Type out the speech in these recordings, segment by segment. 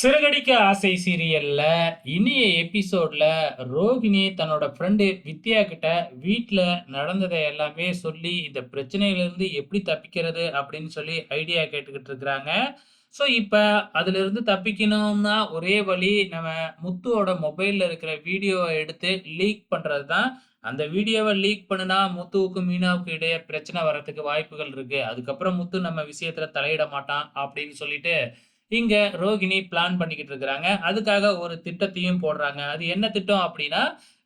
சிறகடிக்க ஆசை சீரியல்ல இனிய எபிசோட்ல ரோகிணி தன்னோட ஃப்ரெண்டு வித்யா கிட்ட வீட்டில் நடந்ததை எல்லாமே சொல்லி இந்த பிரச்சனையிலிருந்து எப்படி தப்பிக்கிறது அப்படின்னு சொல்லி ஐடியா கேட்டுக்கிட்டு இருக்கிறாங்க. ஸோ இப்போ அதிலிருந்து தப்பிக்கணும்னா ஒரே வழி நம்ம முத்துவோட மொபைலில் இருக்கிற வீடியோவை எடுத்து லீக் பண்ணுறது தான் அந்த வீடியோவை லீக் பண்ணுனா முத்துவுக்கும் மீனாவுக்கும் இடையே பிரச்சனை வர்றதுக்கு வாய்ப்புகள் இருக்குது அதுக்கப்புறம் முத்து நம்ம விஷயத்தில் தலையிட மாட்டான் அப்படின்னு சொல்லிட்டு இங்க ரோகிணி பிளான் பண்ணிக்கிட்டு இருக்கிறாங்க. அதுக்காக ஒரு திட்டத்தையும் போடுறாங்க. அது என்ன திட்டம் அப்படின்னா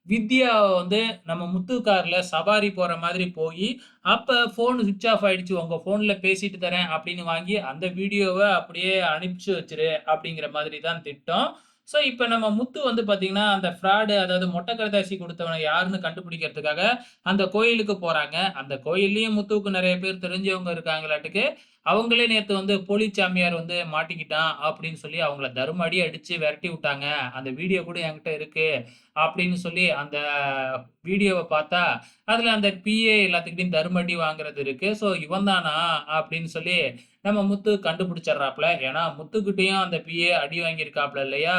வித்யா வந்து நம்ம முத்து காரில் சவாரி போகிற மாதிரி போய் அப்போ ஃபோன் சுவிட்ச் ஆஃப் ஆயிடுச்சு. உங்கள் ஃபோனில் பேசிட்டு தரேன் அப்படின்னு வாங்கி அந்த வீடியோவை அப்படியே அனுப்பிச்சு வச்சிரு அப்படிங்கிற மாதிரி தான் திட்டம். ஸோ இப்போ நம்ம முத்து வந்து பார்த்தீங்கன்னா அந்த ஃப்ராடு அதாவது மொட்டை கடைதாசி கொடுத்தவனை யாருன்னு கண்டுபிடிக்கிறதுக்காக அந்த கோயிலுக்கு போகிறாங்க அந்த கோயில்லையும் முத்துவுக்கு நிறைய பேர் தெரிஞ்சவங்க இருக்காங்களாட்டுக்கு அவங்களே நேற்று வந்து போலி சாமியார் வந்து மாட்டிக்கிட்டான் அப்படின்னு சொல்லி அவங்கள தர்ம அடி அடித்து விரட்டி விட்டாங்க. அந்த வீடியோ கூட என்கிட்ட இருக்கு அப்படின்னு சொல்லி அந்த வீடியோவை பார்த்தா அதில் அந்த பிஏ எல்லாத்துக்கிட்டையும் தருமடி அடி வாங்குறது இருக்கு. ஸோ இவன் தானா அப்படின்னு சொல்லி நம்ம முத்து கண்டுபிடிச்சிடுறாப்புல. ஏன்னா முத்துக்கிட்டேயும் அந்த பிஏ அடி வாங்கியிருக்காப்புல இல்லையா?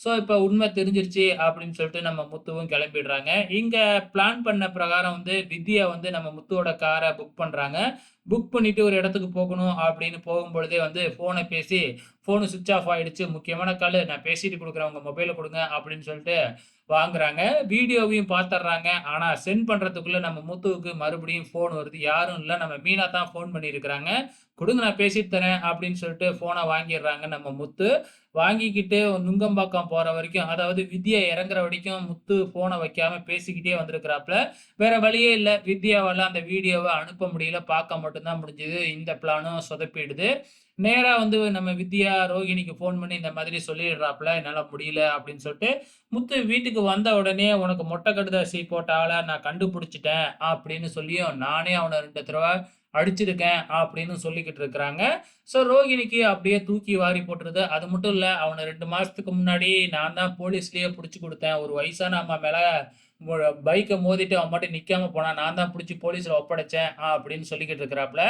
ஸோ இப்போ உண்மை தெரிஞ்சிருச்சு அப்படின்னு சொல்லிட்டு நம்ம முத்துவும் கிளம்பிடுறாங்க. இங்கே பிளான் பண்ண பிரகாரம் வந்து வித்யா வந்து நம்ம முத்துவோட காரை புக் பண்ணுறாங்க புக் பண்ணிட்டு ஒரு இடத்துக்கு போகணும் அப்படின்னு போகும்பொழுதே வந்து ஃபோனை பேசி ஃபோனு சுவிட்ச் ஆஃப் ஆகிடுச்சு முக்கியமான கால் நான் பேசிட்டு கொடுக்குறேன். உங்கள் மொபைலை கொடுங்க அப்படின்னு சொல்லிட்டு வாங்குறாங்க. வீடியோவையும் பார்த்துட்றாங்க ஆனால் சென்ட் பண்ணுறதுக்குள்ளே நம்ம முத்துவுக்கு மறுபடியும் ஃபோன் வருது. யாரும் இல்லை. நம்ம மீனா தான் ஃபோன் பண்ணியிருக்கிறாங்க கொடுங்க நான் பேசிட்டு தரேன் அப்படின்னு சொல்லிட்டு ஃபோனை வாங்கிடுறாங்க நம்ம முத்து. வாங்கிக்கிட்டு நுங்கம்பாக்கம் போகிற வரைக்கும் அதாவது வித்யா இறங்குற வரைக்கும் முத்து ஃபோனை வைக்காம பேசிக்கிட்டே வந்திருக்கிறாப்புல வேற வழியே இல்லை. வித்யாவால் அந்த வீடியோவை அனுப்ப முடியல. பார்க்க மட்டும்தான் முடிஞ்சது. இந்த பிளானும் சொதப்பிடுது. நேராக வந்து நம்ம வித்யா ரோகிணிக்கு ஃபோன் பண்ணி இந்த மாதிரி சொல்லிடுறாப்புல என்னால் முடியல அப்படின்னு சொல்லிட்டு முத்து வீட்டுக்கு வந்த உடனே உனக்கு மொட்டை கடுதாசி போட்டால நான் கண்டுபிடிச்சிட்டேன் அப்படின்னு சொல்லியும் நானே அவனை ரெண்டு தடவை அடிச்சிருக்கேன் அப்படின்னு சொல்லிக்கிட்டு இருக்கிறாங்க. ஸோ ரோகிணிக்கு அப்படியே தூக்கி வாரி போட்டுருது. அது மட்டும் இல்லை அவனை ரெண்டு மாதத்துக்கு முன்னாடி நான் தான் போலீஸ்லேயே பிடிச்சி கொடுத்தேன். ஒரு வயசான அம்மா மேலே பைக்கை மோதிட்டு அவன் மட்டும் நிற்காம போனான் நான் தான் பிடிச்சி போலீஸில் ஒப்படைச்சேன் அப்படின்னு சொல்லிக்கிட்டு இருக்கிறாப்புல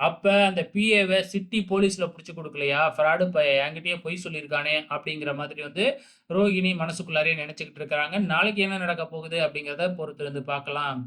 அப்போ அந்த பிஏவை சிட்டி போலீஸில் பிடிச்சி கொடுக்கலையா? ஃப்ராடு இப்போ என்கிட்டயே பொய் சொல்லியிருக்கானே அப்படிங்கிற மாதிரி வந்து ரோகிணி மனசுக்குள்ளாரே நினச்சிக்கிட்டு இருக்கிறாங்க. நாளைக்கு என்ன நடக்க போகுது அப்படிங்கிறத பொறுத்திருந்து பார்க்கலாம்.